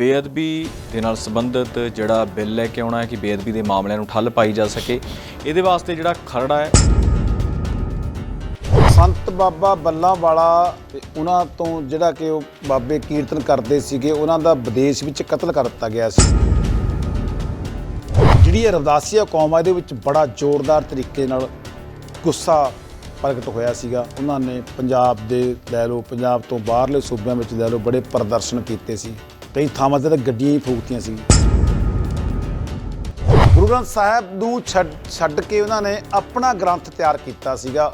ਬੇਅਦਬੀ ਦੇ ਨਾਲ ਸੰਬੰਧਿਤ ਜਿਹੜਾ ਬਿੱਲ ਲੈ ਕੇ ਆਉਣਾ ਹੈ ਕਿ ਬੇਅਦਬੀ ਦੇ ਮਾਮਲਿਆਂ ਨੂੰ ਠੱਲ ਪਾਈ ਜਾ ਸਕੇ, ਇਹਦੇ ਵਾਸਤੇ ਜਿਹੜਾ ਖਰੜਾ ਹੈ। ਸੰਤ ਬਾਬਾ ਬੱਲਾਂ ਵਾਲਾ ਤੇ ਉਹਨਾਂ ਤੋਂ ਜਿਹੜਾ ਕਿ ਉਹ ਬਾਬੇ ਕੀਰਤਨ ਕਰਦੇ ਸੀਗੇ, ਉਹਨਾਂ ਦਾ ਵਿਦੇਸ਼ ਵਿੱਚ ਕਤਲ ਕਰ ਦਿੱਤਾ ਗਿਆ ਸੀ। ਜਿਹੜੀ ਇਹ ਰਵਦਾਸੀਆ ਕੌਮ ਆ, ਇਹਦੇ ਵਿੱਚ ਬੜਾ ਜ਼ੋਰਦਾਰ ਤਰੀਕੇ ਨਾਲ ਗੁੱਸਾ ਪ੍ਰਗਟ ਹੋਇਆ ਸੀਗਾ। ਉਹਨਾਂ ਨੇ ਪੰਜਾਬ ਦੇ, ਲੈ ਲਓ, ਪੰਜਾਬ ਤੋਂ ਬਾਹਰਲੇ ਸੂਬਿਆਂ ਵਿੱਚ, ਲੈ ਲਓ, ਬੜੇ ਪ੍ਰਦਰਸ਼ਨ ਕੀਤੇ ਸੀ। ਕਈ ਥਾਵਾਂ ਤੇ ਤਾਂ ਗੱਡੀਆਂ ਹੀ ਫੂਕਤੀਆਂ ਸੀ। ਗੁਰੂ ਗ੍ਰੰਥ ਸਾਹਿਬ ਨੂੰ ਛੱਡ ਛੱਡ ਕੇ ਉਹਨਾਂ ਨੇ ਆਪਣਾ ਗ੍ਰੰਥ ਤਿਆਰ ਕੀਤਾ ਸੀਗਾ।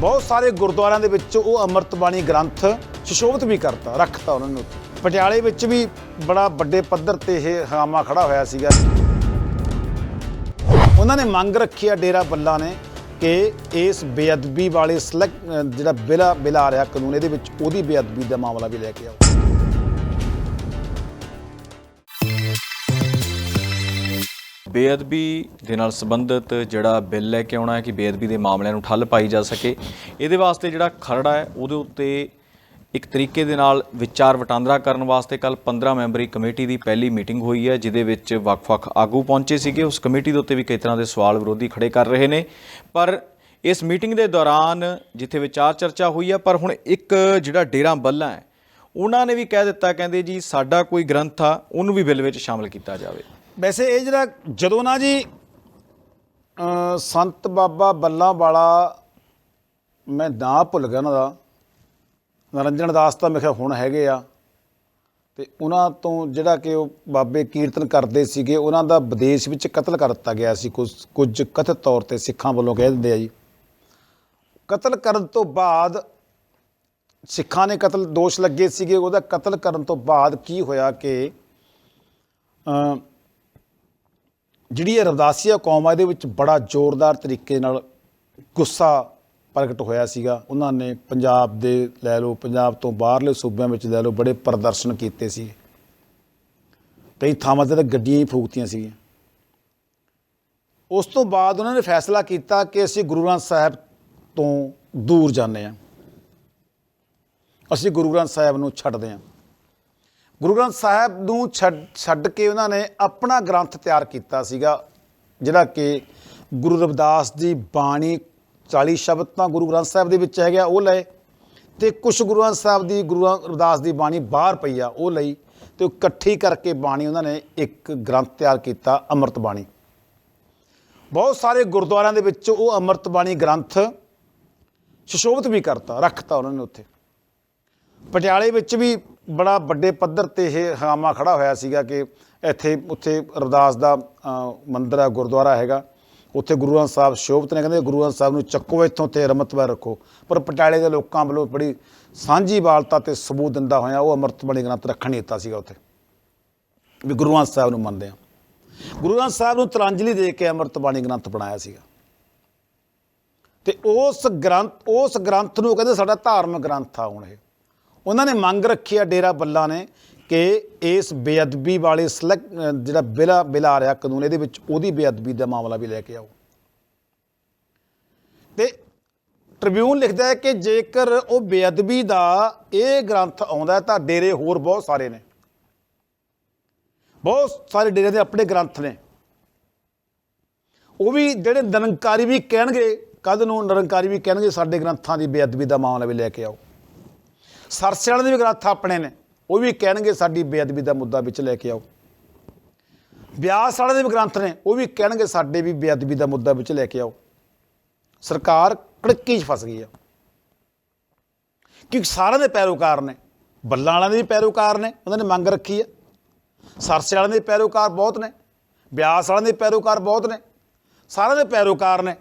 ਬਹੁਤ ਸਾਰੇ ਗੁਰਦੁਆਰਿਆਂ ਦੇ ਵਿੱਚ ਉਹ ਅੰਮ੍ਰਿਤ ਬਾਣੀ ਗ੍ਰੰਥ ਸੁਸ਼ੋਭਿਤ ਵੀ ਕਰਤਾ, ਰੱਖਤਾ ਉਹਨਾਂ ਨੂੰ ਪਟਿਆਲੇ ਵਿੱਚ ਵੀ ਬੜਾ ਵੱਡੇ ਪੱਧਰ ਤੇ ਇਹ ਹੰਗਾਮਾ ਖੜਾ ਹੋਇਆ ਸੀਗਾ। ਉਹਨਾਂ ਨੇ ਮੰਗ ਰੱਖੀ ਆ ਡੇਰਾ ਬੱਲਾ ਨੇ ਕਿ ਇਸ ਬੇਅਦਬੀ ਵਾਲੇ select- ਜਿਹੜਾ ਬਿੱਲ ਬਿੱਲ ਆ ਰਿਹਾ ਕਾਨੂੰਨ, ਇਹਦੇ ਵਿੱਚ ਉਹਦੀ ਬੇਅਦਬੀ ਦਾ ਮਾਮਲਾ ਵੀ ਲੈ ਕੇ ਆਓ। ਬੇਅਦਬੀ ਦੇ ਨਾਲ ਸੰਬੰਧਿਤ ਜਿਹੜਾ ਬਿੱਲ ਲੈ ਕੇ ਆਉਣਾ ਹੈ ਕਿ ਬੇਅਦਬੀ ਦੇ ਮਾਮਲਿਆਂ ਨੂੰ ਠੱਲ ਪਾਈ ਜਾ ਸਕੇ, ਇਹਦੇ ਵਾਸਤੇ ਜਿਹੜਾ ਖਰੜਾ ਹੈ, ਉਹਦੇ ਉੱਤੇ ਇੱਕ ਤਰੀਕੇ ਦੇ ਨਾਲ ਵਿਚਾਰ ਵਟਾਂਦਰਾ ਕਰਨ ਵਾਸਤੇ ਕੱਲ 15 ਮੈਂਬਰੀ ਕਮੇਟੀ ਦੀ ਪਹਿਲੀ ਮੀਟਿੰਗ ਹੋਈ ਹੈ, ਜਿਹਦੇ ਵਿੱਚ ਵੱਖ-ਵੱਖ ਆਗੂ ਪਹੁੰਚੇ ਸੀਗੇ। ਉਸ ਕਮੇਟੀ ਦੇ ਉੱਤੇ ਵੀ ਕਈ ਤਰ੍ਹਾਂ ਦੇ ਸਵਾਲ ਵਿਰੋਧੀ ਖੜੇ ਕਰ ਰਹੇ ਨੇ। ਪਰ ਇਸ ਮੀਟਿੰਗ ਦੇ ਦੌਰਾਨ ਜਿੱਥੇ ਵਿਚਾਰ ਚਰਚਾ ਹੋਈ ਹੈ, ਪਰ ਹੁਣ ਇੱਕ ਜਿਹੜਾ ਡੇਰਾ ਬੱਲਾ ਹੈ, ਉਹਨਾਂ ਨੇ ਵੀ ਕਹਿ ਦਿੱਤਾ, ਕਹਿੰਦੇ ਜੀ, ਸਾਡਾ ਕੋਈ ਗ੍ਰੰਥ ਆ, ਉਹਨੂੰ ਵੀ ਬਿੱਲ ਵਿੱਚ ਸ਼ਾਮਲ ਕੀਤਾ ਜਾਵੇ। ਵੈਸੇ ਇਹ ਜਿਹੜਾ ਜਦੋਂ ਨਾ ਜੀ ਸੰਤ ਬਾਬਾ ਬੱਲਾਂ ਵਾਲਾ ਮੈਂ ਨਾਂ ਭੁੱਲ ਗਿਆ ਉਹਨਾਂ ਦਾ ਨਰਿੰਜਨ ਦਾਸ ਤਾਂ ਮੇਰੇ ਖਿਆਲ ਹੁਣ ਹੈਗੇ ਆ। ਤੇ ਉਹਨਾਂ ਤੋਂ ਜਿਹੜਾ ਕਿ ਉਹ ਬਾਬੇ ਕੀਰਤਨ ਕਰਦੇ ਸੀਗੇ, ਉਹਨਾਂ ਦਾ ਵਿਦੇਸ਼ ਵਿੱਚ ਕਤਲ ਕਰ ਦਿੱਤਾ ਗਿਆ ਸੀ। ਕੁਝ ਕੁਝ ਕਥਿਤ ਤੌਰ ਤੇ ਸਿੱਖਾਂ ਵੱਲੋਂ ਕਹਿ ਦਿੰਦੇ ਆ ਜੀ। ਕਤਲ ਕਰਨ ਤੋਂ ਬਾਅਦ ਸਿੱਖਾਂ ਨੇ ਕਤਲ, ਦੋਸ਼ ਲੱਗੇ ਸੀਗੇ। ਉਹਦਾ ਕਤਲ ਕਰਨ ਤੋਂ ਬਾਅਦ ਕੀ ਹੋਇਆ ਕਿ ਜਿਹੜੀ ਇਹ ਰਵਦਾਸੀਆ ਕੌਮ ਆ, ਇਹਦੇ ਵਿੱਚ ਬੜਾ ਜ਼ੋਰਦਾਰ ਤਰੀਕੇ ਨਾਲ ਗੁੱਸਾ ਪ੍ਰਗਟ ਹੋਇਆ ਸੀਗਾ। ਉਹਨਾਂ ਨੇ ਪੰਜਾਬ ਦੇ ਲੈ ਲਓ, ਪੰਜਾਬ ਤੋਂ ਬਾਹਰਲੇ ਸੂਬਿਆਂ ਵਿੱਚ ਲੈ ਲਓ, ਬੜੇ ਪ੍ਰਦਰਸ਼ਨ ਕੀਤੇ ਸੀ। ਕਈ ਥਾਵਾਂ ਤੇ ਤਾਂ ਗੱਡੀਆਂ ਹੀ ਫੂਕਤੀਆਂ ਸੀਗੀਆਂ। ਉਸ ਤੋਂ ਬਾਅਦ ਉਹਨਾਂ ਨੇ ਫੈਸਲਾ ਕੀਤਾ ਕਿ ਅਸੀਂ ਗੁਰੂ ਗ੍ਰੰਥ ਸਾਹਿਬ ਤੋਂ ਦੂਰ ਜਾਂਦੇ ਹਾਂ। ਅਸੀਂ ਗੁਰੂ ਗ੍ਰੰਥ ਸਾਹਿਬ ਨੂੰ ਛੱਡਦੇ ਹਾਂ। ਗੁਰੂ ਗ੍ਰੰਥ ਸਾਹਿਬ ਨੂੰ ਛੱਡ ਛੱਡ ਕੇ ਉਹਨਾਂ ਨੇ ਆਪਣਾ ਗ੍ਰੰਥ ਤਿਆਰ ਕੀਤਾ ਸੀਗਾ, ਜਿਹੜਾ ਕਿ ਗੁਰੂ ਰਵਿਦਾਸ ਦੀ ਬਾਣੀ 40 ਸ਼ਬਦ ਤਾਂ ਗੁਰੂ ਗ੍ਰੰਥ ਸਾਹਿਬ ਦੇ ਵਿੱਚ ਹੈਗਾ ਉਹ ਲਏ। ਤੇ ਕੁਝ ਗੁਰੂ ਗ੍ਰੰਥ ਸਾਹਿਬ ਦੀ ਗੁਰੂ ਅਰਦਾਸ ਦੀ ਬਾਣੀ ਬਾਹਰ ਪਈ ਆ ਉਹ ਲਈ। ਤੇ ਇਕੱਠੀ ਕਰਕੇ ਬਾਣੀ ਉਹਨਾਂ ਨੇ ਇੱਕ ਗ੍ਰੰਥ ਤਿਆਰ ਕੀਤਾ ਅੰਮ੍ਰਿਤ ਬਾਣੀ। ਬਹੁਤ ਸਾਰੇ ਗੁਰਦੁਆਰਿਆਂ ਦੇ ਵਿੱਚ ਉਹ ਅੰਮ੍ਰਿਤ ਬਾਣੀ ਗ੍ਰੰਥ ਸੁਸ਼ੋਭਿਤ ਵੀ ਕਰਤਾ ਰੱਖਤਾ ਉਹਨਾਂ ਨੇ ਉੱਥੇ। ਪਟਿਆਲੇ ਵਿੱਚ ਵੀ ਬੜਾ ਵੱਡੇ ਪੱਧਰ ਤੇ ਇਹ ਹਗਾਮਾ ਖੜਾ ਹੋਇਆ ਸੀਗਾ ਕਿ ਇੱਥੇ ਉੱਥੇ ਰਵਿਦਾਸ ਦਾ ਅ, ਮੰਦਿਰ ਹੈ ਗੁਰਦੁਆਰਾ ਹੈਗਾ। ਉੱਥੇ ਗੁਰੂ ਗ੍ਰੰਥ ਸਾਹਿਬ ਸ਼ੋਭਤ ਨੇ ਕਹਿੰਦੇ, ਗੁਰੂ ਗ੍ਰੰਥ ਸਾਹਿਬ ਨੂੰ ਚੱਕੋ ਇੱਥੋਂ ਤੇ ਰਮਤਵਰ ਰੱਖੋ। ਪਰ ਪਟਿਆਲੇ ਦੇ ਲੋਕਾਂ ਵੱਲੋਂ ਬੜੀ ਸਾਂਝੀ ਵਾਲਤਾ ਤੇ ਸਬੂਤ ਦਿੰਦਾ ਹੋਇਆ, ਉਹ ਅੰਮ੍ਰਿਤ ਬਾਣੀ ਗ੍ਰੰਥ ਰੱਖਣ ਨਹੀਂ ਦਿੱਤਾ ਸੀਗਾ ਉੱਥੇ। ਵੀ ਗੁਰੂ ਗ੍ਰੰਥ ਸਾਹਿਬ ਨੂੰ ਮੰਨਦੇ ਆ ਗੁਰੂ ਗ੍ਰੰਥ ਸਾਹਿਬ ਨੂੰ ਤਰਾਂਜਲੀ ਦੇ ਕੇ ਅੰਮ੍ਰਿਤ ਬਾਣੀ ਗ੍ਰੰਥ ਬਣਾਇਆ ਸੀਗਾ। ਤੇ ਉਸ ਗ੍ਰੰਥ ਉਸ ਗ੍ਰੰਥ ਨੂੰ ਕਹਿੰਦੇ ਸਾਡਾ ਧਾਰਮਿਕ ਗ੍ਰੰਥ ਆ ਹੁਣ ਇਹ। ਉਹਨਾਂ ਨੇ ਮੰਗ ਰੱਖੀ ਆ ਡੇਰਾ ਬੱਲਾ ਨੇ ਕਿ ਇਸ ਬੇਅਦਬੀ ਵਾਲੇ select- ਜਿਹੜਾ ਬਿੱਲ ਬਿੱਲ ਆ ਰਿਹਾ ਕਾਨੂੰਨ, ਇਹਦੇ ਵਿੱਚ ਉਹਦੀ ਬੇਅਦਬੀ ਦਾ ਮਾਮਲਾ ਵੀ ਲੈ ਕੇ ਆਓ। ਤੇ ਟ੍ਰਿਬਿਊਨ ਲਿਖਦਾ ਹੈ ਕਿ ਜੇਕਰ ਉਹ ਬੇਅਦਬੀ ਦਾ ਇਹ ਗ੍ਰੰਥ ਆਉਂਦਾ ਤਾਂ ਡੇਰੇ ਹੋਰ ਬਹੁਤ ਸਾਰੇ ਨੇ। ਬਹੁਤ ਸਾਰੇ ਡੇਰੇ ਦੇ ਆਪਣੇ ਗ੍ਰੰਥ ਨੇ। ਉਹ ਵੀ ਜਿਹੜੇ ਨਿਰੰਕਾਰੀ ਵੀ ਕਹਿਣਗੇ ਕਦ ਨੂੰ ਨਿਰੰਕਾਰੀ ਵੀ ਕਹਿਣਗੇ, ਸਾਡੇ ਗ੍ਰੰਥਾਂ ਦੀ ਬੇਅਦਬੀ ਦਾ ਮਾਮਲਾ ਵੀ ਲੈ ਕੇ ਆਓ। ਸਰਸੇ ਵਾਲੇ ਦੇ ਵੀ ਗ੍ਰੰਥ ਆਪਣੇ ਨੇ। ਉਹ ਵੀ ਕਹਿਣਗੇ ਸਾਡੀ ਬੇਅਦਬੀ ਦਾ ਮੁੱਦਾ ਵਿੱਚ ਲੈ ਕੇ ਆਓ। ਬਿਆਸ ਵਾਲਿਆਂ ਦੇ ਵੀ ਗ੍ਰੰਥ ਨੇ, ਉਹ ਵੀ ਕਹਿਣਗੇ ਸਾਡੇ ਵੀ ਬੇਅਦਬੀ ਦਾ ਮੁੱਦਾ ਵਿੱਚ ਲੈ ਕੇ ਆਓ। ਸਰਕਾਰ ਕੜਕੀ 'ਚ ਫਸ ਗਈ ਆ। ਕਿਉਂਕਿ ਸਾਰਿਆਂ ਦੇ ਪੈਰੋਕਾਰ ਨੇ, ਬੱਲਾਂ ਵਾਲਿਆਂ ਦੇ ਵੀ ਪੈਰੋਕਾਰ ਨੇ, ਉਹਨਾਂ ਨੇ ਮੰਗ ਰੱਖੀ ਆ। ਸਰਸੇ ਵਾਲਿਆਂ ਦੇ ਪੈਰੋਕਾਰ ਬਹੁਤ ਨੇ, ਬਿਆਸ ਵਾਲਿਆਂ ਦੇ ਪੈਰੋਕਾਰ ਬਹੁਤ ਨੇ, ਸਾਰਿਆਂ ਦੇ ਪੈਰੋਕਾਰ ਨੇ,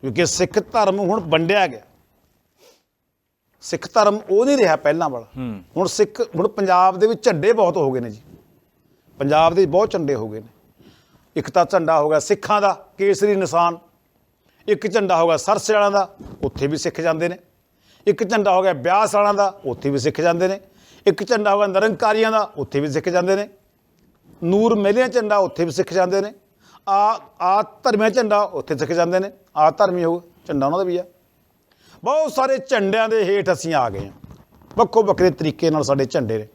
ਕਿਉਂਕਿ ਸਿੱਖ ਧਰਮ ਹੁਣ ਵੰਡਿਆ ਗਿਆ। ਸਿੱਖ ਧਰਮ ਉਹ ਨਹੀਂ ਰਿਹਾ ਪਹਿਲਾਂ ਵਾਲਾ। ਹੁਣ ਸਿੱਖ ਹੁਣ ਪੰਜਾਬ ਦੇ ਵਿੱਚ ਝੰਡੇ ਬਹੁਤ ਹੋ ਗਏ ਨੇ ਜੀ। ਪੰਜਾਬ ਦੇ ਬਹੁਤ ਝੰਡੇ ਹੋ ਗਏ ਨੇ। ਇੱਕ ਤਾਂ ਝੰਡਾ ਹੋ ਗਿਆ ਸਿੱਖਾਂ ਦਾ ਕੇਸਰੀ ਨਿਸ਼ਾਨ। ਇੱਕ ਝੰਡਾ ਹੋ ਗਿਆ ਸਰਸੇ ਵਾਲਿਆਂ ਦਾ ਉੱਥੇ ਵੀ ਸਿੱਖ ਜਾਂਦੇ ਨੇ। ਇੱਕ ਝੰਡਾ ਹੋ ਗਿਆ ਬਿਆਸ ਵਾਲਿਆਂ ਦਾ ਉੱਥੇ ਵੀ ਸਿੱਖ ਜਾਂਦੇ ਨੇ। ਇੱਕ ਝੰਡਾ ਹੋ ਗਿਆ ਨਿਰੰਕਾਰੀਆਂ ਦਾ ਉੱਥੇ ਵੀ ਸਿੱਖ ਜਾਂਦੇ ਨੇ। ਨੂਰ ਮੇਲਿਆਂ ਝੰਡਾ ਉੱਥੇ ਵੀ ਸਿੱਖ ਜਾਂਦੇ ਨੇ। ਆ ਆ ਧਰਮਿਆਂ ਝੰਡਾ ਉੱਥੇ ਸਿੱਖ ਜਾਂਦੇ ਨੇ। ਆ ਧਰਮੀ ਹੋ ਝੰਡਾ ਉਹਨਾਂ ਦਾ ਵੀ ਆ। ਬਹੁਤ ਸਾਰੇ ਝੰਡਿਆਂ ਦੇ ਹੇਠ ਅਸੀਂ ਆ ਗਏ ਹਾਂ। ਵੱਖੋ ਵੱਖਰੇ ਤਰੀਕੇ ਨਾਲ ਸਾਡੇ ਝੰਡੇ ਨੇ।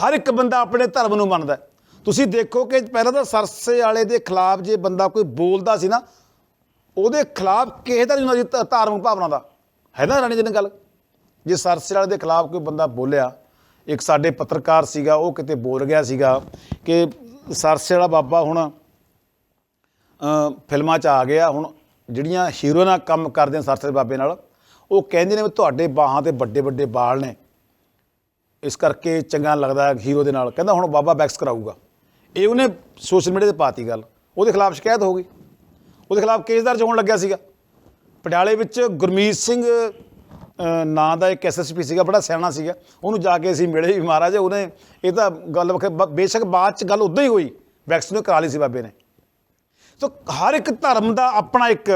ਹਰ ਇੱਕ ਬੰਦਾ ਆਪਣੇ ਧਰਮ ਨੂੰ ਮੰਨਦਾ ਤੁਸੀਂ ਦੇਖੋ ਕਿ ਪਹਿਲਾਂ ਤਾਂ ਸਰਸੇ ਵਾਲੇ ਦੇ ਖਿਲਾਫ ਜੇ ਬੰਦਾ ਕੋਈ ਬੋਲਦਾ ਸੀ ਨਾ, ਉਹਦੇ ਖਿਲਾਫ ਕਿਸੇ ਦਾ ਨਹੀਂ ਹੁੰਦਾ ਧਾਰਮਿਕ ਭਾਵਨਾ ਦਾ। ਹੈ ਨਾ ਰਾਣੀ ਜੀ ਗੱਲ? ਜੇ ਸਰਸੇ ਵਾਲੇ ਦੇ ਖਿਲਾਫ ਕੋਈ ਬੰਦਾ ਬੋਲਿਆ, ਇੱਕ ਸਾਡੇ ਪੱਤਰਕਾਰ ਸੀਗਾ, ਉਹ ਕਿਤੇ ਬੋਲ ਗਿਆ ਸੀਗਾ ਕਿ ਸਰਸੇ ਵਾਲਾ ਬਾਬਾ ਹੁਣ ਫਿਲਮਾਂ 'ਚ ਆ ਗਿਆ, ਹੁਣ ਜਿਹੜੀਆਂ ਹੀਰੋ ਕੰਮ ਕਰਦੇ ਆ ਸਰਸੇ ਬਾਬੇ ਨਾਲ ਉਹ ਕਹਿੰਦੇ ਨੇ ਵੀ ਤੁਹਾਡੇ ਬਾਹਾਂ ਤੇ ਵੱਡੇ ਵੱਡੇ ਵਾਲ ਨੇ। ਇਸ ਕਰਕੇ ਚੰਗਾ ਲੱਗਦਾ ਹੀਰੋ ਦੇ ਨਾਲ। ਕਹਿੰਦਾ ਹੁਣ ਬਾਬਾ ਵੈਕਸ ਕਰਾਊਗਾ। ਇਹ ਉਹਨੇ ਸੋਸ਼ਲ ਮੀਡੀਆ ਤੇ ਪਾਤੀ ਗੱਲ। ਉਹਦੇ ਖਿਲਾਫ ਸ਼ਿਕਾਇਤ ਹੋ ਗਈ। ਉਹਦੇ ਖਿਲਾਫ ਕੇਸ ਦਰਜ ਹੋਣ ਲੱਗਿਆ ਸੀਗਾ। ਪਟਿਆਲੇ ਵਿੱਚ ਗੁਰਮੀਤ ਸਿੰਘ ਨਾਂ ਦਾ ਇੱਕ ਐਸਐਸਪੀ ਸੀਗਾ, ਬੜਾ ਸਿਆਣਾ ਸੀਗਾ। ਉਹਨੂੰ ਜਾ ਕੇ ਅਸੀਂ ਮਿਲੇ ਵੀ ਮਹਾਰਾਜ, ਉਹਨੇ ਇਹ ਤਾਂ ਗੱਲ ਬੇਸ਼ੱਕ ਬਾਅਦ ਚ ਗੱਲ ਉਦਾਂ ਹੀ ਹੋਈ। ਵੈਕਸ ਨੂੰ ਕਰਾ ਲਈ ਸੀ ਬਾਬੇ ਨੇ। ਸੋ ਹਰ ਇੱਕ ਧਰਮ ਦਾ ਆਪਣਾ ਇੱਕ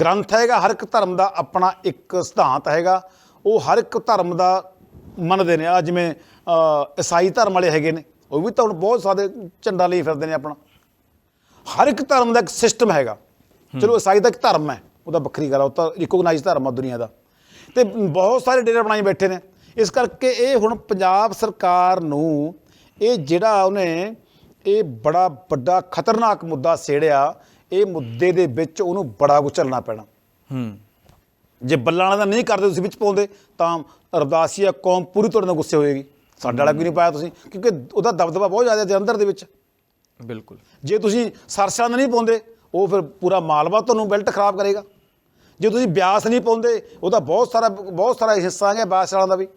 ਗ੍ਰੰਥ ਹੈਗਾ ਹਰ ਇੱਕ ਧਰਮ ਦਾ ਆਪਣਾ ਇੱਕ ਸਿਧਾਂਤ ਹੈਗਾ। ਉਹ ਹਰ ਇੱਕ ਧਰਮ ਦਾ ਮੰਨਦੇ ਨੇ। ਆ ਜਿਵੇਂ ਅ, ਈਸਾਈ ਧਰਮ ਵਾਲੇ ਹੈਗੇ ਨੇ ਉਹ ਵੀ ਤਾਂ ਹੁਣ ਬਹੁਤ ਸਾਰੇ ਝੰਡਾ ਲਈ ਫਿਰਦੇ ਨੇ ਆਪਣਾ। ਹਰ ਇੱਕ ਧਰਮ ਦਾ ਇੱਕ ਸਿਸਟਮ ਹੈਗਾ। ਚਲੋ ਈਸਾਈ ਦਾ ਇੱਕ ਧਰਮ ਹੈ ਉਹ ਤਾਂ ਵੱਖਰੀ ਗੱਲ ਆ ਉਹ ਤਾਂ ਰਿਕੋਗਨਾਈਜ਼ ਧਰਮ ਆ ਦੁਨੀਆ ਦਾ। ਤੇ ਬਹੁਤ ਸਾਰੇ ਡੇਰੇ ਬਣਾਈ ਬੈਠੇ ਨੇ। ਇਸ ਕਰਕੇ ਇਹ ਹੁਣ ਪੰਜਾਬ ਸਰਕਾਰ ਨੂੰ ਇਹ ਜਿਹੜਾ ਉਹਨੇ ਇਹ ਬੜਾ ਵੱਡਾ ਖਤਰਨਾਕ ਮੁੱਦਾ ਸੇੜਿਆ। ਇਹ ਮੁੱਦੇ ਦੇ ਵਿੱਚ ਉਹਨੂੰ ਬੜਾ ਕੁਝ ਚੱਲਣਾ ਪੈਣਾ। ਹੂੰ। ਜੇ ਬੱਲਾਂ ਵਾਲਾ ਦਾ ਨਹੀਂ ਕਰਦੇ ਤੁਸੀਂ ਵਿੱਚ ਪਾਉਂਦੇ ਤਾਂ ਅਰਦਾਸੀਆ ਕੌਮ ਪੂਰੀ ਤੁਹਾਡੇ ਨਾਲ ਗੁੱਸੇ ਹੋਏਗੀ। ਸਾਡੇ ਵਾਲਾ ਕਿਉਂ ਨਹੀਂ ਪਾਇਆ ਤੁਸੀਂ? ਕਿਉਂਕਿ ਉਹਦਾ ਦਬਦਬਾ ਬਹੁਤ ਜ਼ਿਆਦਾ ਜਲੰਧਰ ਦੇ ਵਿੱਚ। ਬਿਲਕੁਲ। ਜੇ ਤੁਸੀਂ ਸਰਸਿਆਂ ਦਾ ਨਹੀਂ ਪਾਉਂਦੇ ਉਹ ਫਿਰ ਪੂਰਾ ਮਾਲਵਾ ਤੁਹਾਨੂੰ ਬੈਲਟ ਖਰਾਬ ਕਰੇਗਾ। ਜੇ ਤੁਸੀਂ ਬਿਆਸ ਨਹੀਂ ਪਾਉਂਦੇ ਉਹਦਾ ਬਹੁਤ ਸਾਰਾ ਬਹੁਤ ਸਾਰਾ ਹਿੱਸਾ ਹੈਗਾ ਬਿਆਸ ਵਾਲਾਂ ਦਾ ਵੀ।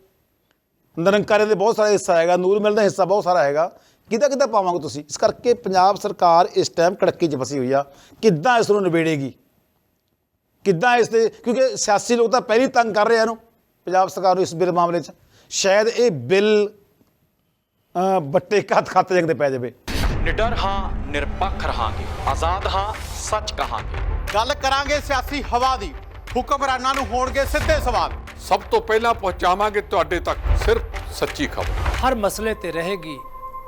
ਨਿਰੰਕਾਰੀਆਂ ਦੇ ਬਹੁਤ ਸਾਰਾ ਹਿੱਸਾ ਹੈਗਾ ਨੂਰ ਮਿਲ ਦਾ ਹਿੱਸਾ ਬਹੁਤ ਸਾਰਾ ਹੈਗਾ। ਕਿੱਦਾਂ ਕਿੱਦਾਂ ਪਾਵਾਂਗੇ ਤੁਸੀਂ? ਇਸ ਕਰਕੇ ਪੰਜਾਬ ਸਰਕਾਰ ਇਸ ਟਾਈਮ ਕੜੱਕੀ 'ਚ ਫਸੀ ਹੋਈ ਆ। ਕਿੱਦਾਂ ਇਸ ਨੂੰ ਨਿਬੇੜੇਗੀ? ਕਿੱਦਾਂ ਇਸ ਦੇ ਕਿਉਂਕਿ ਸਿਆਸੀ ਲੋਕ ਤਾਂ ਪਹਿਲੀ ਤੰਗ ਕਰ ਰਹੇ ਆ ਇਹਨੂੰ ਪੰਜਾਬ ਸਰਕਾਰ ਨੂੰ ਇਸ ਬਿੱਲ ਮਾਮਲੇ 'ਚ। ਸ਼ਾਇਦ ਇਹ ਬਿੱਲ ਅ, ਬੱਟੇ ਕੱਤ ਖਾਤੇ ਜੰਗ ਤੇ ਪੈ ਜਾਵੇ। ਨਿਡਰ ਹਾਂ ਨਿਰਪੱਖ ਰਹਾਂਗੇ। ਆਜ਼ਾਦ ਹਾਂ ਸੱਚ ਕਹਾਂਗੇ। ਗੱਲ ਕਰਾਂਗੇ ਸਿਆਸੀ ਹਵਾ ਦੀ। ਹੁਕਮਰਾਨਾਂ ਨੂੰ ਹੋਣਗੇ ਸਿੱਧੇ ਸਵਾਲ। ਸਭ ਤੋਂ ਪਹਿਲਾਂ ਪਹੁੰਚਾਵਾਂਗੇ ਤੁਹਾਡੇ ਤੱਕ ਸਿਰਫ ਸੱਚੀ ਖਬਰ। ਹਰ ਮਸਲੇ ਤੇ ਰਹੇਗੀ